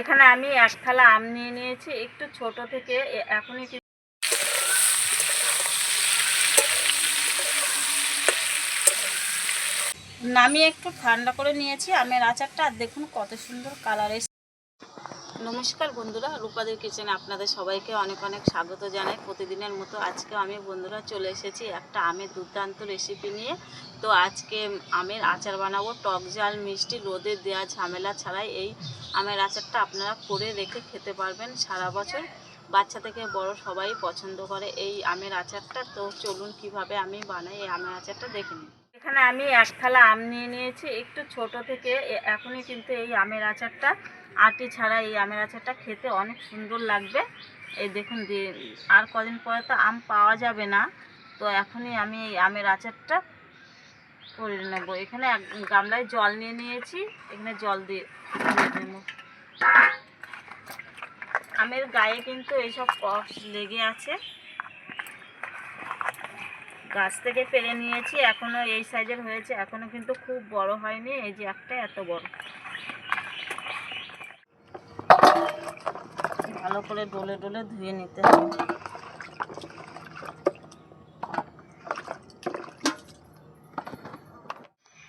এখানে আমি এক থালা আম নিয়ে নিয়েছি, একটু ছোট থেকে এখনই নামিয়ে একটু ঠান্ডা করে নিয়েছি আমের আচারটা, আর দেখুন কত সুন্দর কালার এসে নমস্কার বন্ধুরা রূপাদের কিচেনে আপনাদের সবাইকে অনেক অনেক স্বাগত জানাই। প্রতিদিনের মতো আজকে আমি বন্ধুরা চলে এসেছি একটা আমের দুর্দান্ত রেসিপি নিয়ে। তো আজকে আমের আচার বানাবো, টক জাল, মিষ্টি, রোদে দেওয়া ঝামেলা ছাড়াই। এই আমের আচারটা আপনারা করে রেখে খেতে পারবেন সারা বছর। বাচ্চা থেকে বড় সবাই পছন্দ করে এই আমের আচারটা। তো চলুন কীভাবে আমি বানাই এই আমের আচারটা দেখে নিন এখানে আমি এক থালা আম নিয়ে নিয়েছি। একটু ছোট থেকে এখনই কিন্তু এই আমের আচারটা। আটি ছাড়া এই আমের আচারটা খেতে অনেক সুন্দর লাগবে। এই দেখুন দিয়ে আর কদিন পরে তো আম পাওয়া যাবে না। তো এখনই আমি এই আমের আচারটা করে নেব। এখানে এক গামলায় জল নিয়ে নিয়েছি। এখানে জল দিয়ে নেব। আমের গায়ে কিন্তু এইসব কষ লেগে আছে। গাছ থেকে পেরে নিয়েছি, এখনও এই সাইজের হয়েছে, এখনও কিন্তু খুব বড় হয়নি, এই যে একটা এত বড়। ভালো করে ডলে ডলে ধুয়ে নিতে হবে।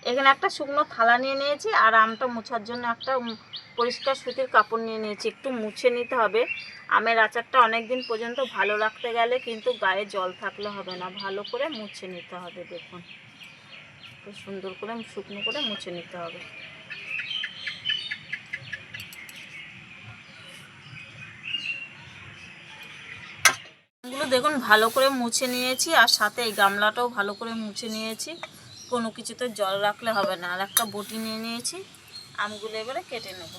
এখানে একটা শুকনো থালা নিয়ে নিয়েছি, আর আমটা মোছার জন্য একটা পরিষ্কার সুতির কাপড় নিয়ে নিয়েছি, একটু মুছে নিতে হবে। আমের আচারটা অনেক দিন পর্যন্ত ভালো রাখতে গেলে কিন্তু গায়ে জল থাকলে হবে না। ভালো করে মুছে নিতে হবে দেখুন। খুব সুন্দর করে শুকনো করে মুছে নিতে হবে। দেখুন ভালো করে মুছে নিয়েছি, আর সাথে এই গামলাটাও ভালো করে মুছে নিয়েছি। কোনো কিছুতে জল রাখলে হবে না। আর একটা বটি নিয়ে নিয়েছি। আমগুলো এবারে কেটে নেব।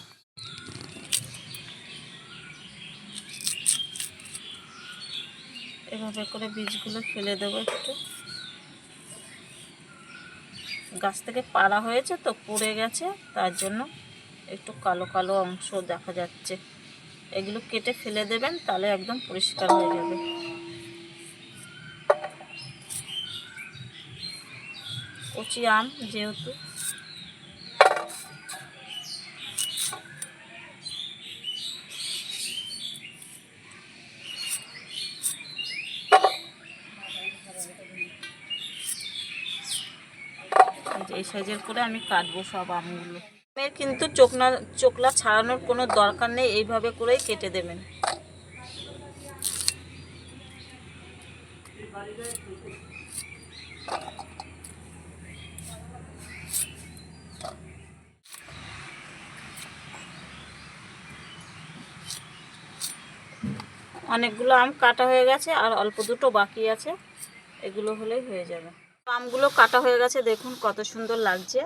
এভাবে করে বীজগুলো ফেলে দেবো একটু। গাছ থেকে পাড়া হয়েছে তো, পড়ে গেছে, তার জন্য একটু কালো কালো অংশ দেখা যাচ্ছে। এগুলো কেটে ফেলে দেবেন, তাহলে একদম পরিষ্কার হয়ে যাবে। কচি আম যেহেতু এই সাইজের করে আমি কাটবো সব আমগুলো। আমের কিন্তু চোখনা, চোখলা ছাড়ানোর কোনো দরকার নেই, এইভাবে করেই কেটে দেবেন। অনেকগুলো আম কাটা হয়ে গেছে, আর অল্প দুটো বাকি আছে, এগুলো হলেই হয়ে যাবে। আমগুলো কাটা হয়ে গেছে, দেখুন কত সুন্দর লাগছে।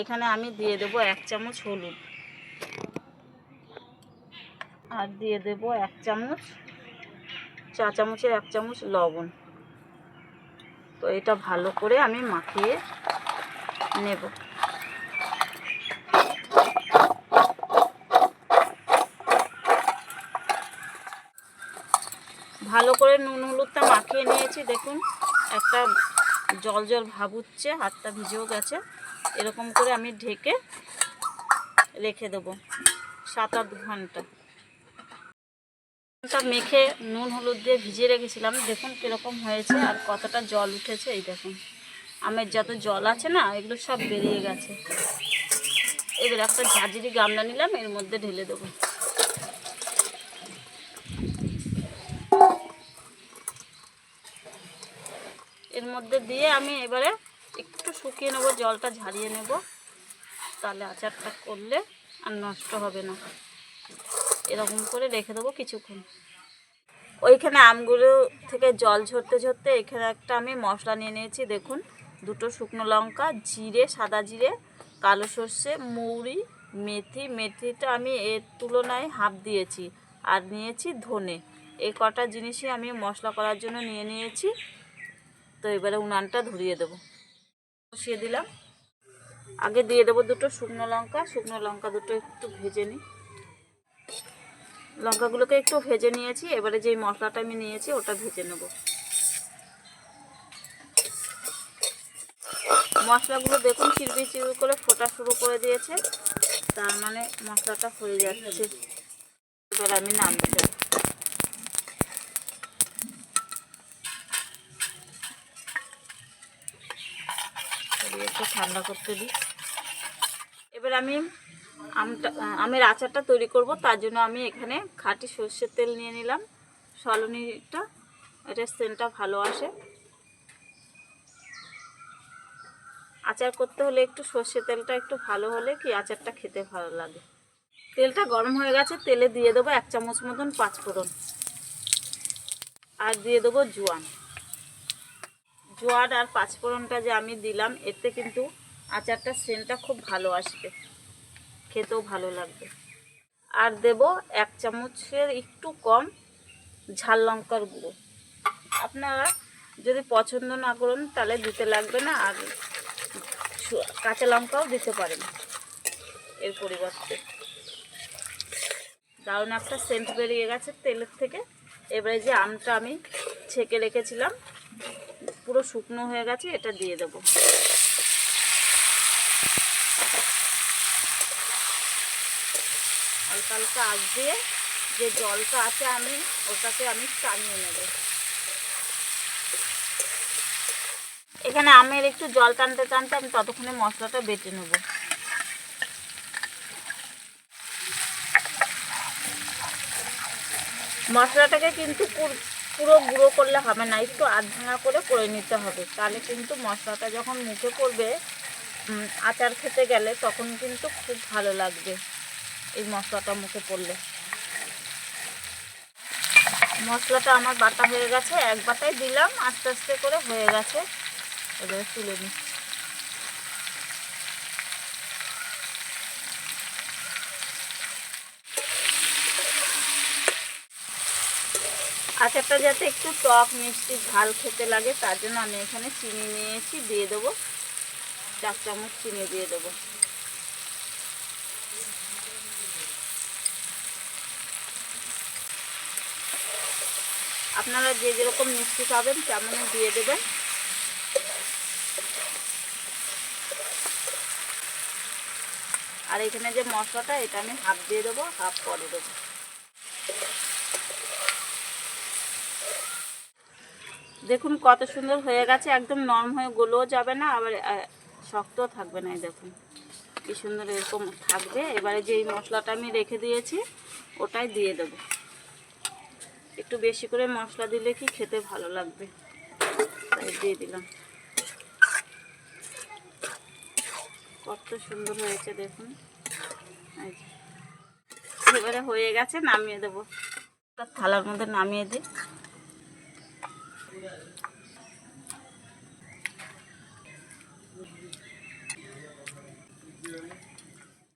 এখানে আমি দিয়ে দেব এক চামচ হলুদ। আর দিয়ে দেব এক চামচ, চা চামচের এক চামচ লবণ। তো এটা ভালো করে আমি মাখিয়ে নেব। ভালো করে নুন হলুদটা মাখিয়ে নিয়েছি, দেখুন একটা জল জল ভাব উঠছে হাতটা ভিজেও গেছে। এরকম করে আমি ঢেকে রেখে দেবো, সাত আট ঘণ্টা। টা মেখে, নুন হলুদ দিয়ে ভিজিয়ে রেখেছিলাম। দেখুন কীরকম হয়েছে আর কতটা জল উঠেছে, এই দেখুন। আমের যত জল আছে না, এগুলো সব বেরিয়ে গেছে। এবার একটা ঝাঁঝরি গামলা নিলাম, এর মধ্যে ঢেলে দেবো। এর মধ্যে দিয়ে আমি এবারে একটু শুকিয়ে নেব, জলটা ঝারিয়ে নেব। তাহলে আচারটা করলে আর নষ্ট হবে না। এরকম করে রেখে দেবো কিছুক্ষণ। ওইখানে আমগুলো থেকে জল ঝরতে ঝরতে এখানে একটা আমি মশলা নিয়ে নিয়েছি, দেখুন। দুটো শুকনো লঙ্কা, জিরে, সাদা জিরে, কালো সর্ষে, মৌরি, মেথি। মেথিটা আমি এর তুলনায় হাফ দিয়েছি আর নিয়েছি ধনে। এই কটা জিনিসই আমি মশলা করার জন্য নিয়ে নিয়েছি। তো এবারে উনানটা ধরিয়ে দেবো। বসিয়ে দিলাম। আগে দিয়ে দেবো দুটো শুকনো লঙ্কা। শুকনো লঙ্কা দুটো একটু ভেজে নিই। লঙ্কাগুলোকে একটু ভেজে নিয়েছি। এবারে যেই মশলাটা আমি নিয়েছি, ওটা ভেজে নেব। মশলাগুলো দেখুন চিরবি চিরবি করে ফোটা শুরু করে দিয়েছে। তার মানে মশলাটা হয়ে যাচ্ছে। এবার আমি নামতে যাব এবার একটু ঠান্ডা করতে দিই। এবার আমি আমটা, আমের আচারটা তৈরি করব, তার জন্য আমি এখানে খাঁটি সর্ষের তেল নিয়ে নিলাম। সলনিটা এটা সেন্টটা ভালো আসে। আচার করতে হলে একটু সর্ষে তেলটা একটু ভালো হলে কি আচারটা খেতে ভালো লাগে। তেলটা গরম হয়ে গেছে, তেলে দিয়ে দেবো এক চামচ মতন পাঁচ পাঁচফোড়ন। আর দিয়ে দেবো জোয়ান। জোয়ান আর পাঁচফোড়নটা যে আমি দিলাম, এতে কিন্তু আচারটার সেন্টটা খুব ভালো আসবে। খেতেও ভালো লাগবে। আর দেব এক চামচের একটু কম ঝাল লঙ্কার গুঁড়ো। আপনারা যদি পছন্দ না করুন, তাহলে দিতে লাগবে না, আর কাঁচা লঙ্কাও দিতে পারেন এর পরিবর্তে। দারুণ একটা সেন্ট বেরিয়ে গেছে তেলের থেকে। এবারে যে আমটা আমি ছেঁকে রেখেছিলাম পুরো শুকনো হয়ে গেছে, এটা দিয়ে দেবো। হালকা হালকা আগ দিয়ে যে জলটা আছে আমি, ওটাকে আমি টানিয়ে নেব। এখানে আমের একটু জল টানতে টানতে আমি ততক্ষণে মশলাটা বেটে নেব। মশলাটাকে কিন্তু পুর- গুঁড়ো করলে হবে না, একটু আধ ভাঙা করে করে নিতে হবে। তাহলে কিন্তু মশলাটা যখন মুখে পড়বে আচার খেতে গেলে তখন কিন্তু খুব ভালো লাগবে এই মশলাটা মুখে পড়লে। মশলাটা আমার বাটা হয়ে গেছে, এক বাটায় দিলাম, আস্তে আস্তে করে হয়ে গেছে। এবারে তুলে নিচ্ছি। আচারটা যাতে একটু টক, মিষ্টি, ঝাল খেতে লাগে, তার জন্য আমি এখানে চিনি নিয়েছি, দিয়ে দেবো। চার চামচ চিনি দিয়ে দেবো। আপনারা যে যেরকম মিষ্টি খাবেন, তেমনই দিয়ে দেবেন। আর এখানে যে মশলাটা, এটা আমি হাফ দিয়ে দেবো, হাফ পরে দেবো। দেখুন কত সুন্দর হয়ে গেছে, একদম নরম হয়ে গলেও যাবে না, আবার শক্তও থাকবে না এই দেখুন। কি সুন্দর এরকম থাকবে। এবারে যে মশলাটা আমি রেখে দিয়েছি, ওটাই দিয়ে দেবো। একটু বেশি করে মশলা দিলে কি খেতে ভালো লাগবে? তাই দিয়ে দিলাম। কত সুন্দর হয়েছে দেখুন। এবারে হয়ে গেছে, নামিয়ে দেবো। থালার মধ্যে নামিয়ে দিই।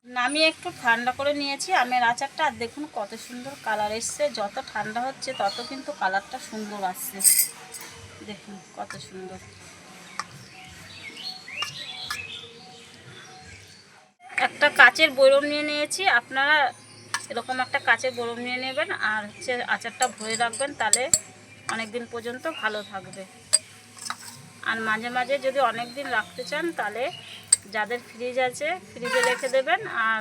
নামিয়ে একটু ঠান্ডা করে নিয়েছি, আমের আচারটা, আর দেখুন কত সুন্দর কালার এসছে। যত ঠান্ডা হচ্ছে, তত কিন্তু কালারটা সুন্দর আসছে। দেখুন কত সুন্দর। একটা কাচের বরম নিয়ে নিয়েছি। আপনারা এরকম একটা কাচের বরম নিয়ে নেবেন, আর হচ্ছে আচারটা ভরে রাখবেন, তাহলে অনেক দিন পর্যন্ত ভালো থাকবে। আর মাঝে মাঝে যদি অনেক দিন রাখতে চান, তাহলে যাদের ফ্রিজ আছে ফ্রিজে রেখে দেবেন। আর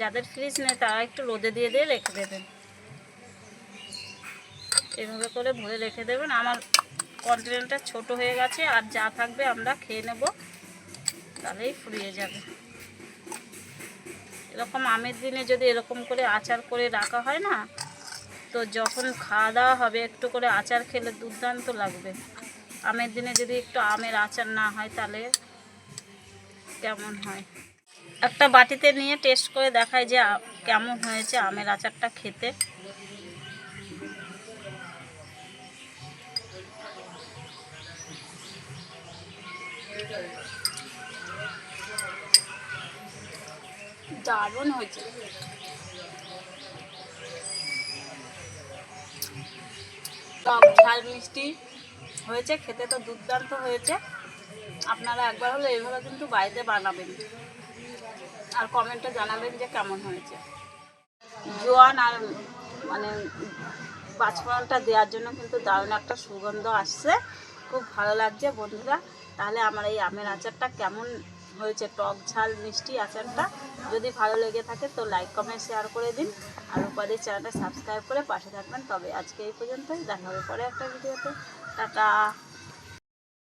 যাদের ফ্রিজ নেই, তারা একটু রোদে দিয়ে দিয়ে রেখে দেবেন। এভাবে করে ভরে রেখে দেবেন। আমার কন্টেনারটা ছোট হয়ে গেছে, আর যা থাকবে আমরা খেয়ে নেব, তাহলেই ফুরিয়ে যাবে। এরকম আমের দিনে যদি এরকম করে আচার করে রাখা হয় না তো যখন খাওয়া দাওয়া হবে, একটু করে আচার খেলে দুর্দান্ত লাগবে। আমের দিনে যদি একটু আমের আচার না হয়, তাহলে কেমন হয়? একটা বাটিতে নিয়ে টেস্ট করে দেখায় যে কেমন হয়েছে আমের আচারটা খেতে। দারুণ হয়েছে। টক ঝাল মিষ্টি হয়েছে, খেতে তো দুর্দান্ত হয়েছে। আপনারা একবার হলে এইভাবে কিন্তু বাড়িতে বানাবেন। আর কমেন্টে জানাবেন যে কেমন হয়েছে। জোয়ান আর মানে পাঁচফোড়নটা দেওয়ার জন্য কিন্তু দারুণ একটা সুগন্ধ আসছে। খুব ভালো লাগছে বন্ধুরা। তাহলে আমার এই আমের আচারটা কেমন হয়েছে? টক ঝাল মিষ্টি আচারটা যদি ভালো লেগে থাকে তো লাইক কমেন্ট শেয়ার করে দিন। আর উপরে চ্যানেলটা সাবস্ক্রাইব করে পাশে থাকবেন। তবে আজকে এই পর্যন্তই। দেখা হবে পরে একটা ভিডিওতে টাটা!